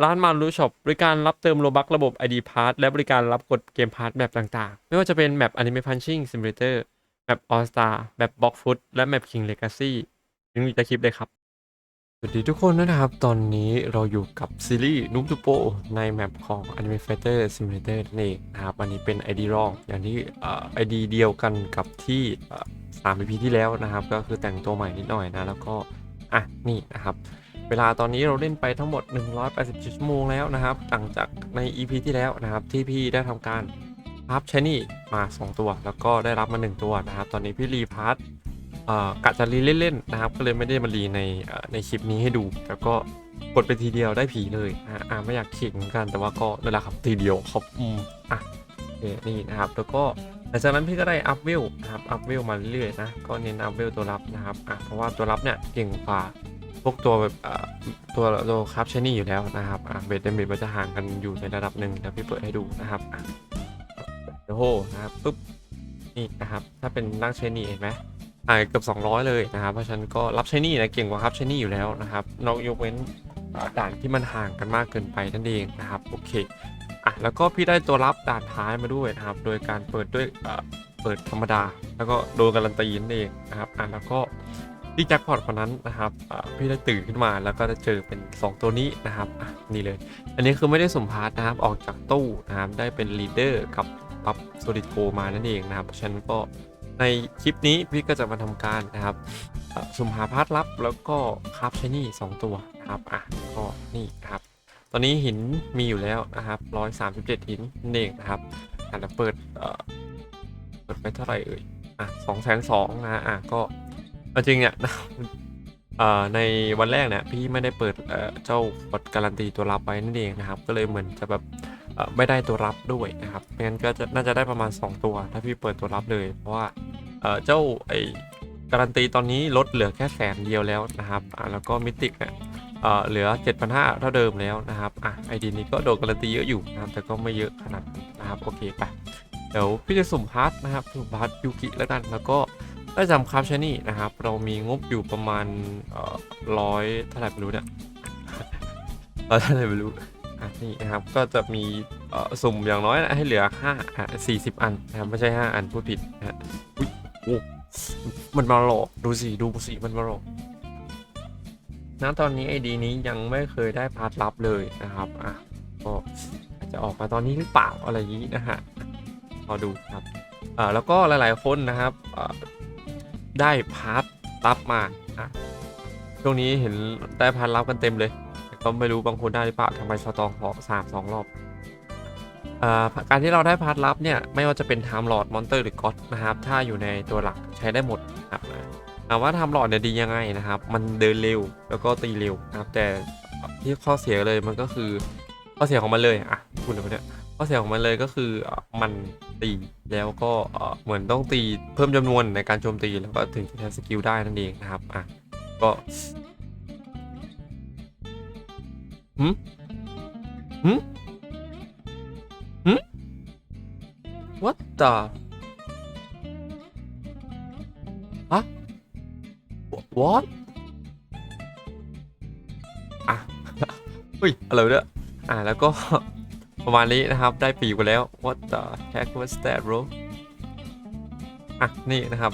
ร้านมารูช็อปบริการรับเติมโลบักระบบ ID Pass และบริการรับกดเกมพาร์ทแบบต่างๆ ไม่ว่าจะเป็นแมป Anime Punching Simulator แมป All Star แมป Block Foot และแมป King Legacy ลิงก์อยู่ใต้คลิปเลยครับ สวัสดีทุกคนนะครับ ตอนนี้เราอยู่กับซีรีส์นุ๊กทูโปในแมปของ Anime Fighter Simulator นั่นเองนะครับอันนี้เป็น ID รองอย่างที่เอ่อ ID เดียวกันกับที่สาม EP ที่แล้วนะครับ ก็คือแต่งตัวใหม่นิดหน่อยนะแล้วก็อะนี่นะครับ เวลาตอนนี้เราเล่นไปทั้งหมด 180ชั่วโมงแล้วนะครับหลังจากใน EP ที่แล้วนะครับที่พี่ได้ทำการพับชนี่มา 2 ตัว แล้วก็ได้รับมา 1 ตัวนะครับ ตอนนี้พี่รีพาร์ทเอ่อกะจะรีเล่นๆนะครับ ก็เลยไม่ได้มารีในในคลิปนี้ให้ดู แล้วก็กดไปทีเดียวได้ผีเลยอ่าไม่อยากขิงกันแต่ว่าก็นั่นแหละครับทีเดียวครับอืมอะโอเคนี่นะครับ แล้วก็หลังจากนั้นพี่ก็ได้อัพเวลนะครับอัพเวลมาเรื่อยๆนะก็เน้นอัพเวลตัวรับนะครับอะเพราะว่าตัวรับเนี่ยเก่งกว่า พวกตัวแบบตัวตัวคราฟชนี่อยู่แล้วนะครับเบสเดมิมันจะห่างกันอยู่ในระดับหนึ่งเดี๋ยวพี่เปิดให้ดูนะครับอะเดโหนะครับปุ๊บนี่นะครับถ้าเป็นร่างชนี่เห็นไหมห่างเกือบ200 เลยนะครับเพราะฉะนั้นก็รับชนี่นะเก่งกว่าครับชนี่อยู่แล้วนะครับนอกยกเว้นด่านที่มันห่างกันมากเกินไปนั่นเองนะครับโอเคอะแล้วก็พี่ได้ตัวรับด่านท้ายมาด้วยนะครับ โดยการเปิดด้วยเปิดธรรมดา แล้วก็โดนการันตีนั่นเองนะครับอะแล้วก็ ที่แจ็คพอตคนนั้นนะครับพี่ได้ตื่นขึ้นมาแล้วก็ได้เจอเป็น 2 ตัวนี้นะครับนี่เลย อันนี้คือไม่ได้สมพาร์ทนะครับออกจากตู้นะครับได้เป็นลีดเดอร์กับปั๊บโซลิดโกมานั่นเองนะครับเพราะฉะนั้นก็ในคลิปนี้พี่ก็จะมาทำการนะครับสุ่มหาพาร์ทลับแล้วก็คราฟชนี่สองตัวนะครับอะก็นี่ครับ ตอนนี้หินมีอยู่แล้วนะครับ137 หินนั่นเองนะครับอะแล้วเปิดเออเปิดไปเท่าไหร่เอ่ยอะสองแสนสองนะอะก็ จริงเนี่ยในวันแรกเนี่ยพี่ไม่ได้เปิดเจ้ากดการันตีตัวรับไปนั่นเองนะครับ ก็เลยเหมือนจะแบบไม่ได้ตัวรับด้วยนะครับไม่งั้นก็จะน่าจะได้ประมาณ 2 ตัว ถ้าพี่เปิดตัวรับเลย เพราะว่าเจ้าไอการันตีตอนนี้ลดเหลือแค่แสนเดียวแล้วนะครับแล้วก็มิติกเนี่ยเอ่อเหลือ 7,500เท่าเดิมแล้วนะครับอะไอดีนี้ก็โดนการันตีเยอะอยู่นะครับแต่ก็ไม่เยอะขนาดนั้นนะครับโอเคไปเดี๋ยวพี่จะสุ่มพาร์ทนะครับสุ่มพาร์ทยูกิแล้วกันแล้วก็ ถ้าจำครับชนี่นะครับ เรามีงบอยู่ประมาณร้อยเท่าไหร่ไม่รู้เนี่ยร้อยเท่าไหร่ไม่รู้นี่นะครับก็จะมีสุ่มอย่างน้อยนะให้เหลือ5อะ40 อันนะครับไม่ใช่ 5 อันพูดผิดนะฮะอุ๊ยโอ้มันมาหลอกดูสิดูสิมันมาหลอกณตอนนี้ไอดีนี้ยังไม่เคยได้พาร์ทลับเลยนะครับอะก็จะออกมาตอนนี้หรือเปล่าอะไรอย่างนี้นะฮะรอดูครับอ่าแล้วก็หลายๆคนนะครับอ่า ได้พาร์ทลับมาอะช่วงนี้เห็นได้พาร์ทลับกันเต็มเลยแต่ก็ไม่รู้บางคนได้หรือเปล่าทำไมสตองขอสามสองรอบอ่าการที่เราได้พาร์ทลับเนี่ย ไม่ว่าจะเป็นไทม์ลอดมอนเตอร์หรือก็อดนะครับ ถ้าอยู่ในตัวหลักใช้ได้หมดนะครับถามว่าไทม์ลอดเนี่ยดียังไงนะครับ มันเดินเร็วแล้วก็ตีเร็วนะครับ แต่ที่ข้อเสียเลยมันก็คือข้อเสียของมันเลยอะพูดเลยเนี่ย ข้อเสียของมันเลยก็คือมันตีแล้วก็เหมือนต้องตีเพิ่มจำนวนในการโจมตีแล้วก็ถึงจะใช้สกิลได้นั่นเองนะครับอะก็หืมหืมหืม what the ฮะ what อะเฮ้ยอะไรเนี่ยอะแล้วก็ ประมาณนี้นะครับ ได้ปีกไปแล้ว what the heck was that bro อะ นี่นะครับ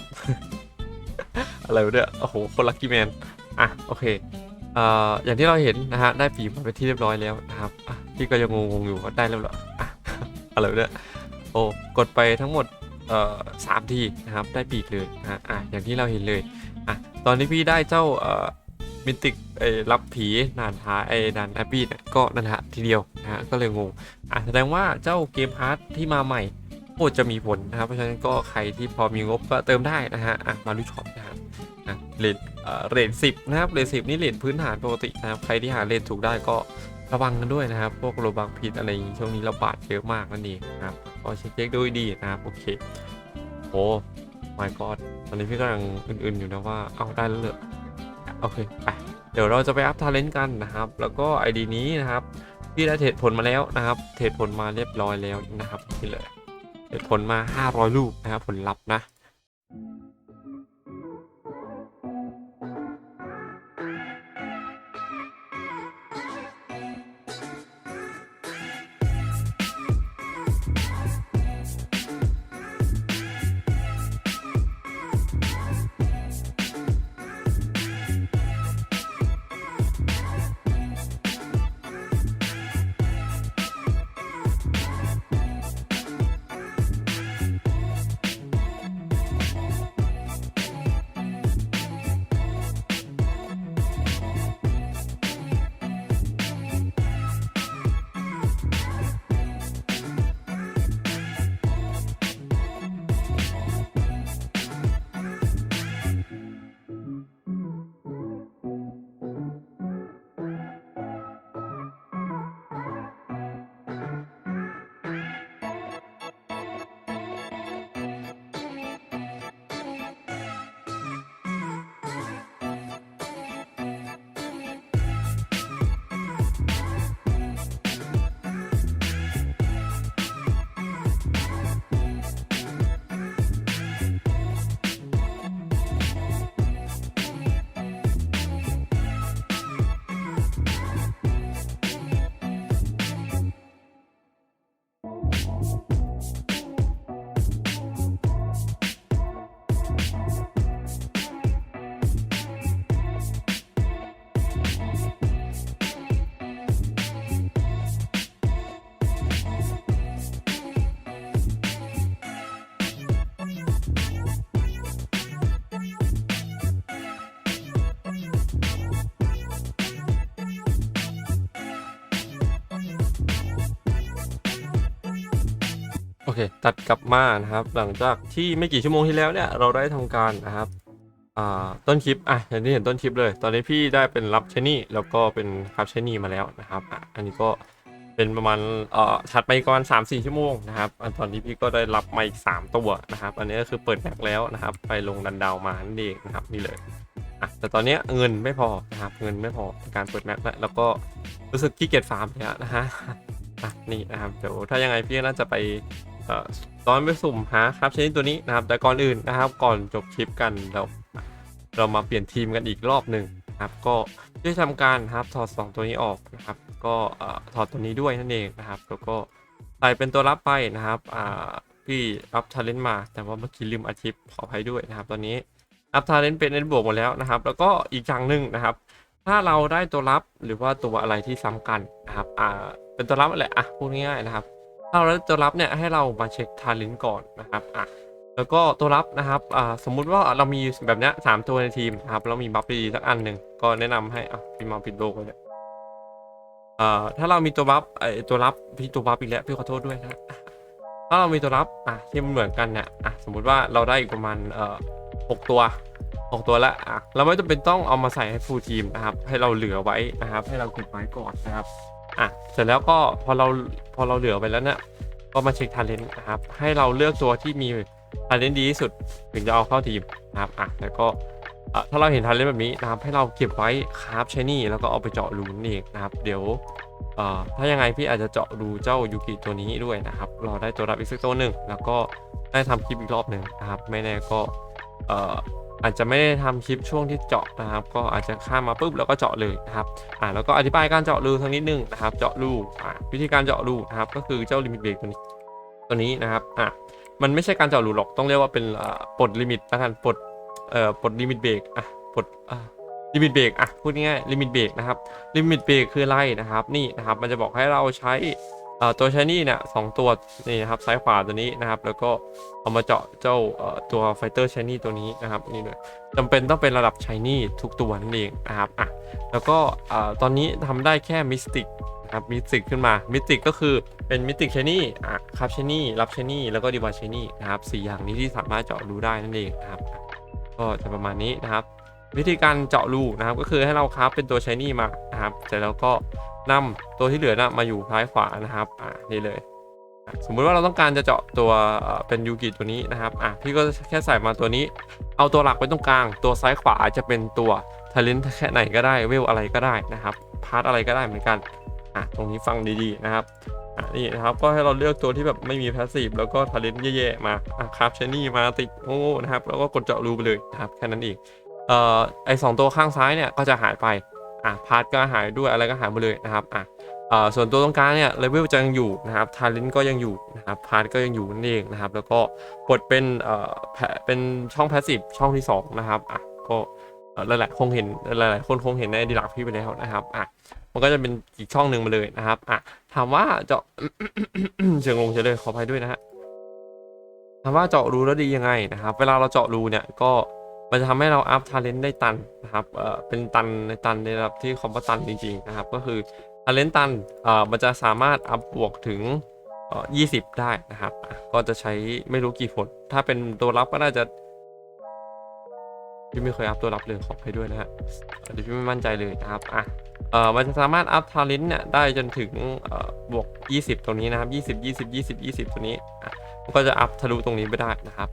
อะไรวะเนี่ยโอ้โห คนลัคกี้แมน อะ โอเคเอ่ออย่างที่เราเห็นนะฮะ ได้ปีกมาเป็นที่เรียบร้อยแล้วนะครับพี่ก็ยังงงๆอยู่ว่าได้แล้วเหรออะอะไรวะเนี่ยโอ้กดไปทั้งหมดเอ่อสามทีนะครับ ได้ปีกเลยนะฮะอะอย่างที่เราเห็นเลยอะตอนนี้พี่ได้เจ้าเอ่อมิติก รับผีนานทาไอ้นานแอปปี้เนี่ยก็นั่นแหละทีเดียวนะฮะก็เลยงงอะแสดงว่าเจ้าเกมพาร์ทที่มาใหม่โคตรจะมีผลนะครับ เพราะฉะนั้นก็ใครที่พอมีงบก็เติมได้นะฮะอะมาดูช็อปนะฮะเลทเอ่อเรทสิบนะครับเรทสิบนี่เรทพื้นฐานปกตินะครับใครที่หาเรทถูกได้ก็ระวังกันด้วยนะครับ พวกโลบังผิดอะไรอย่างงี้ช่วงนี้ระบาดเยอะมากนั่นเองนะครับก็เช็คดูให้ดีนะครับโอเคโอ้ my god ตอนนี้พี่กำลังอื่นๆอยู่นะว่าเอาได้แล้วเหรอโอเคไป ดี๋ยวเราจะไปอัพทาเลนต์กันนะครับ แล้วก็ ID นี้นะครับพี่ได้เทรดผลมาแล้วนะครับ เทรดผลมาเรียบร้อยแล้วนะครับนี่เลยเทรดผลมา 500 รูปนะครับผลลัพธ์นะ เค ตัดกลับมานะครับ หลังจากที่ไม่กี่ชั่วโมงที่แล้วเนี่ยเราได้ทำการนะครับต้นคลิปอะอย่างที่เห็นต้นคลิปเลย ตอนนี้พี่ได้เป็นรับเชนี่แล้วก็เป็นครับเชนี่มาแล้วนะครับอะอันนี้ก็เป็นประมาณเอ่อถัดไปประมาณสามสี่ชั่วโมงนะครับอันตอนนี้พี่ก็ได้รับมาอีกสามตัวนะครับ อันนี้ก็คือเปิดแม็กแล้วนะครับ ไปลงดันดาวมานั่นเองนะครับนี่เลยอะแต่ตอนนี้เงินไม่พอนะครับเงินไม่พอในการเปิดแม็กแล้วแล้วก็รู้สึกขี้เกียจฟาร์มเนี่ยนะฮะอะนี่นะครับเดี๋ยวถ้ายังไงพี่น่าจะไป ตอนไปสุ่มหาครับชนิดตัวนี้นะครับ แต่ก่อนอื่นนะครับ ก่อนจบคลิปกันเราเรามาเปลี่ยนทีมกันอีกรอบหนึ่งนะครับ ก็ได้ทำการนะครับถอด 2 ตัวนี้ออกนะครับ ก็ถอดตัวนี้ด้วยนั่นเองนะครับ แล้วก็ใส่เป็นตัวรับไปนะครับพี่รับทาเลนต์มา แต่ว่าเมื่อกี้ลืมอาทิตย์ขออภัยด้วยนะครับ ตอนนี้รับทาเลนต์เป็นเอ็นบวกหมดแล้วนะครับ แล้วก็อีกอย่างหนึ่งนะครับ ถ้าเราได้ตัวรับหรือว่าตัวอะไรที่ซ้ำกันนะครับ อ่า เป็นตัวรับอะไรอะพูดง่ายๆนะครับ เราได้ตัวรับเนี่ยให้เรามาเช็คทาเลนต์ก่อนนะครับอะแล้วก็ตัวรับนะครับอ่าสมมุติว่าเรามีแบบเนี้ยสามตัวในทีมนะครับเรามีบัฟดีสักอันหนึ่งก็แนะนำให้อะพี่มาปิดโลกเลยเนี่ยอ่าถ้าเรามีตัวบัฟไอตัวรับพี่ตัวบัฟอีกแล้วพี่ขอโทษด้วยนะถ้าเรามีตัวรับอะที่มันเหมือนกันเนี่ยอะสมมุติว่าเราได้อีกประมาณเอ่อหกตัวหกตัวละอะเราไม่จำเป็นต้องเอามาใส่ให้ฟูลทีมนะครับ ให้เราเหลือไว้นะครับ ให้เราเก็บไว้ก่อนนะครับ อะเสร็จแล้วก็พอเราพอเราเหลือไปแล้วเนี่ยก็มาเช็คท ALENT นะครับ ให้เราเลือกตัวที่มีท ALENT ดีที่สุด ถึงจะเอาเข้าทีมนะครับอะแล้วก็ถ้าเราเห็นท ALENT แบบนี้นะครับให้เราเก็บไว้คราฟชนี่แล้วก็เอาไปเจาะรูนนเองนะครับ เดี๋ยวเอ่อถ้ายังไงพี่อาจจะเจาะรูเจ้ายูกิตัวนี้ด้วยนะครับเรอได้ตัวรับอีกสักตัวหนึ่งแล้วก็ได้ทำคลิปอีกรอบหนึ่งนะครับ ไม่แน่ก็เอาจจะไม่ได้ทำคลิปช่วงที่เจาะนะครับ ก็อาจจะข้ามมาปุ๊บแล้วก็เจาะเลยนะครับอ่าแล้วก็อธิบายการเจาะรูสักนิดนึงนะครับ เจาะรูอ่าวิธีการเจาะรูนะครับก็คือเจ้าลิมิตเบรกตัวนี้ตัวนี้นะครับอะมันไม่ใช่การเจาะรูหรอกต้องเรียกว่าเป็นปลดลิมิตละกันปลดเอ่อปลดลิมิตเบรกอะปลดอ่าลิมิตเบรกอะพูดง่ายลิมิตเบรกนะครับลิมิตเบรกคืออะไรนะครับ นี่นะครับ มันจะบอกให้เราใช้ เอ่อตัวช้นี่เนี่ยสองตัวนี่นะครับซ้ายขวาตัวนี้นะครับ แล้วก็เอามาเจาะเจ้าเอ่อตัวไฟเตอร์ชานี่ตัวนี้นะครับนี่เลยจำเป็นต้องเป็นระดับชานี่ทุกตัวนั่นเองนะครับอะแล้วก็เอ่าตอนนี้ทำได้แค่มิสติกนะครับมิสติกขึ้นมา มิสติกก็คือเป็นมิสติกชนี่อะครับชนี่รับชนี่แล้วก็ดีวาชนี่นะครับสี่อย่างนี้ที่สามารถเจาะรูได้นั่นเองนะครับ ก็จะประมาณนี้นะครับ วิธีการเจาะรูนะครับ ก็คือให้เราคราฟเป็นตัวชนี่มานะครับเสร็จแล้วก็ นำตัวที่เหลือนะมาอยู่ซ้ายขวานะครับอะนี่เลย สมมุติว่าเราต้องการจะเจาะตัวเป็นยูกิตัวนี้นะครับอะพี่ก็แค่ใส่มาตัวนี้ เอาตัวหลักไว้ตรงกลาง ตัวซ้ายขวาจะเป็นตัวท a เลนแค่ไหนก็ได้เวลอะไรก็ได้นะครับพาร์ทอะไรก็ได้เหมือนกันอะตรงนี้ฟังดีๆนะครับอะนี่นะครับก็ให้เราเลือกตัวที่แบบไม่มีแพสซีฟแล้วก็ท a เลนแย่ๆมาอะครับชนี่มาติดโง่ๆนะครับแล้วก็กดเจาะรูไปเลยนะครับแค่นั้นเองเอ่อไอสองตัวข้างซ้ายเนี่ยก็จะหายไป อะพาร์ทก็หายด้วยอะไรก็หายหมดเลยนะครับอะส่วนตัวตรงกลางเนี่ยเลเวลจะยังอยู่นะครับท a เลนก็ยังอยู่นะครับพาร์ทก็ยังอยู่นั่นเองนะครับ แล้วก็กดเป็นเอ่อเป็นช่องพาสซีฟช่องที่สองนะครับอะก็หลายๆคงเห็นหลายๆคนคงเห็นในดีลักพี่ไปแล้วนะครับอะมันก็จะเป็นอีกช่องหนึ่งมาเลยนะครับอะถามว่าเจาะเชิงลงเฉยเลยขออภัยด้วยนะฮะถามว่าเจาะรูแล้วดียังไงนะครับ เวลาเราเจาะรูเนี่ยก็ มันจะทำให้เราอัพทาเลนต์ได้ตันนะครับเอ่อเป็นตันในตันในระดับที่คอมบัตันจริงๆนะครับ ก็คือทาเลนต์ตันเอ่อมันจะสามารถอัพบวกถึงเอ่อ20ได้นะครับ ก็จะใช้ไม่รู้กี่ผล ถ้าเป็นตัวรับก็น่าจะพี่ไม่เคยอัพตัวรับเลยขอให้ด้วยนะฮะเดี๋ยวพี่ไม่มั่นใจเลยนะครับอะเอ่อมันจะสามารถอัพทาเลนต์เนี่ยได้จนถึงเอ่อบวก 20ตรงนี้นะครับ 20 20 20 20 ตัวนี้อะมัน ก็จะอัพทะลุตรงนี้ไปได้นะครับ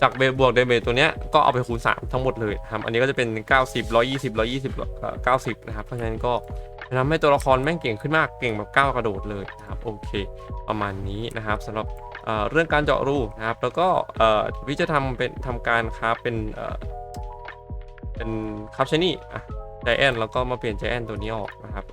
จากเบบวกเดเบตัวเนี้ยก็เอาไปคูณ 3 ทั้งหมดเลยครับอันนี้ก็จะเป็น 90 120 120เอ่อ90 นะครับ เพราะฉะนั้นก็ทำให้ตัวละครแม่งเก่งขึ้นมากเก่งแบบก้าวกระโดดเลยนะครับโอเค ประมาณนี้นะครับสำหรับเเรื่องการเจาะรูนะครับ แล้วก็วิจะทำเป็นทำการครับเป็นเเป็นคับชนี่อะจแอนแล้วก็มาเปลี่ยนใจแอนตัวนี้ออกนะครับ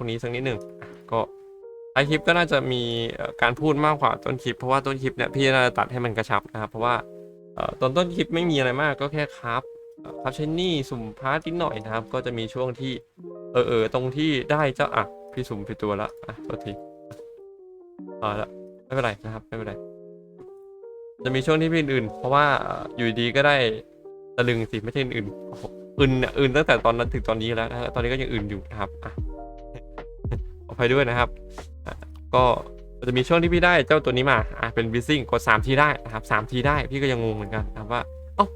วกนี้สักนิดหนึ่งก็ท้ายคลิปก็น่าจะมีการพูดมากกว่าต้นคลิป เพราะว่าต้นคลิปเนี่ยพี่น่าจะตัดให้มันกระชับนะครับ เพราะว่าตอนต้นคลิปไม่มีอะไรมากก็แค่ครับครับใช้หนี่สุ่มพาร์ทนิดหน่อยนะครับ ก็จะมีช่วงที่เออเออตรงที่ได้เจ้าอะพี่สุ่มผิดตัวละอะโทษทีเออละไม่เป็นไรนะครับไม่เป็นไรจะมีช่วงที่พี่อื่น เพราะว่าอยู่ดีก็ได้ตะลึงสิไม่ใช่อื่นอื่นอื่นตั้งแต่ตอนนั้นถึงตอนนี้แล้วนะตอนนี้ก็ยังอื่นอยู่นะครับอะ ภัยด้วยนะครับ ก็จะมีช่วงที่พี่ได้เจ้าตัวนี้มาอะเป็นบิซซิ่งกด3ทีได้นะครับ3ทีได้พี่ก็ยังงงเหมือนกันนะครับว่าเอ้า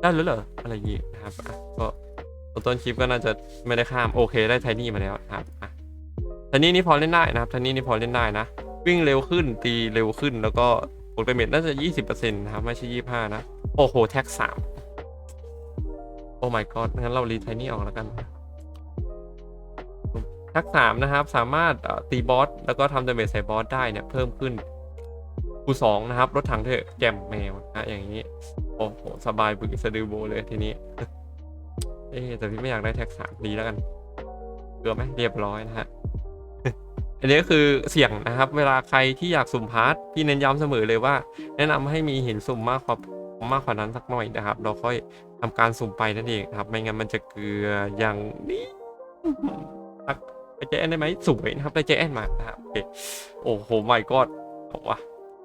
ได้แล้วเหรออะไรอย่างงี้นะครับก็ต้นคลิปก็น่าจะไม่ได้ข้ามโอเคได้ไทนี่มาแล้วนะครับไทนี่นี่พอเล่นได้นะครับไทนี่นี่พอเล่นได้นะ วิ่งเร็วขึ้นตีเร็วขึ้นแล้วก็บวกดาเมจน่าจะ 20%นะครับไม่ใช่ 25 นะ โอ้โห แท็ก 3 โอ้ my god งั้นเรารีไทนี่ออกแล้วกัน ท็ก3นะครับ สามารถตีบอสแล้วก็ทำดาเมจใส่บอสได้เนี่ยเพิ่มขึ้นคูสองนะครับ รถถังเถอะแจมแมวนะอย่างนี้ โอ้โห สบายบึกสะดือโบเลยทีนี้ เอ๊แต่พี่ไม่อยากได้แท็ก3ดีแล้วกันเกลือไหมเรียบร้อยนะฮะอันนี้ก็คือเสี่ยงนะครับ เวลาใครที่อยากสุ่มพาร์ทพี่เน้นย้ำเสมอเลยว่า แนะนำให้มีหินสุ่มมากกว่ามากกว่านั้นสักหน่อยนะครับ เราค่อยทำการสุ่มไปนั่นเองครับ ไม่งั้นมันจะเกลืออย่างนี้ ไปเจแอนได้ไหมสวยนะครับได้เจแอนมานะครับโอเคโอ้โหไม่ก็บอกว่า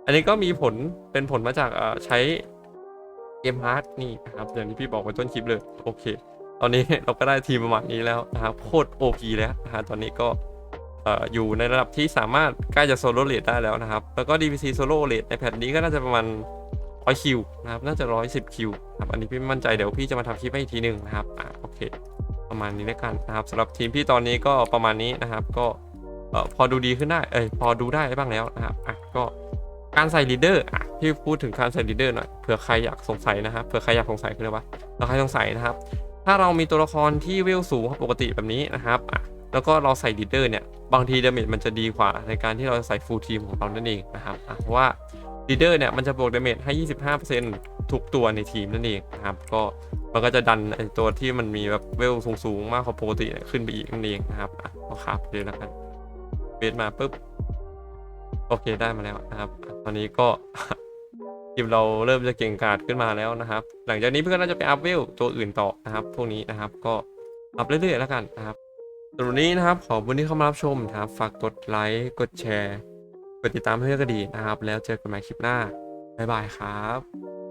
อันนี้ก็มีผลเป็นผลมาจากใช้เกมฮาร์ดนี่นะครับอย่างที่พี่บอกไว้ต้นคลิปเลยโอเค ตอนนี้เราก็ได้ทีมประมาณนี้แล้วนะครับโคตรโอพีแล้วนะฮะตอนนี้ก็อยู่ในระดับที่สามารถใกล้จะโซโล่เลดได้แล้วนะครับ แล้วก็ DPC โซโล่เลดในแพทนี้ก็น่าจะประมาณ100คิวนะครับ น่าจะ 110คิวครับ อันนี้พี่ไม่มั่นใจเดี๋ยวพี่จะมาทำคลิปให้อีกทีหนึ่งนะครับ อ่าโอเค ประมาณนี้แล้วกันนะครับสำหรับทีมพี่ตอนนี้ก็ประมาณนี้นะครับ ก็พอดูดีขึ้นได้เอ้ยพอดูได้บ้างแล้วนะครับอะก็การใส่ลีดเดอร์อะพี่พูดถึงการใส่ลีดเดอร์หน่อยเผื่อใครอยากสงสัยนะครับเผื่อใครอยากสงสัยคืออะไรวะเผื่อใครสงสัยนะครับ ถ้าเรามีตัวละครที่เวลสูงปกติแบบนี้นะครับอะแล้วก็เราใส่ลีดเดอร์เนี่ยบางทีดาเมจมันจะดีกว่าในการที่เราใส่ฟูลทีมของเรานั่นเองนะครับอะเพราะว่าลีดเดอร์เนี่ยมันจะบวกดาเมจให้ 25% ทุกตัวในทีมนั่นเองนะครับก็มันก็จะดันไอตัวที่มันมีแบบเวลสูงๆ มากกว่าปกติขึ้นไปอีกนั่นเองนะครับอะเอาขาบเลยแล้วกันเบสมาปุ๊บโอเคได้มาแล้วนะครับ ตอนนี้ก็ทีมเราเริ่มจะเก่งกาจขึ้นมาแล้วนะครับ หลังจากนี้เพื่อนก็จะไปอัพเวลตัวอื่นต่อนะครับ พวกนี้นะครับก็อัพเรื่อยๆแล้วกันนะครับสำหรับนนี้นะครับขอบคุณที่เข้ามารับชมนะครับ ฝากกดไลค์กดแชร์ กดติดตามเพื่อนก็ดีนะครับ แล้วเจอกันใหม่คลิปหน้า บ๊ายบายครับ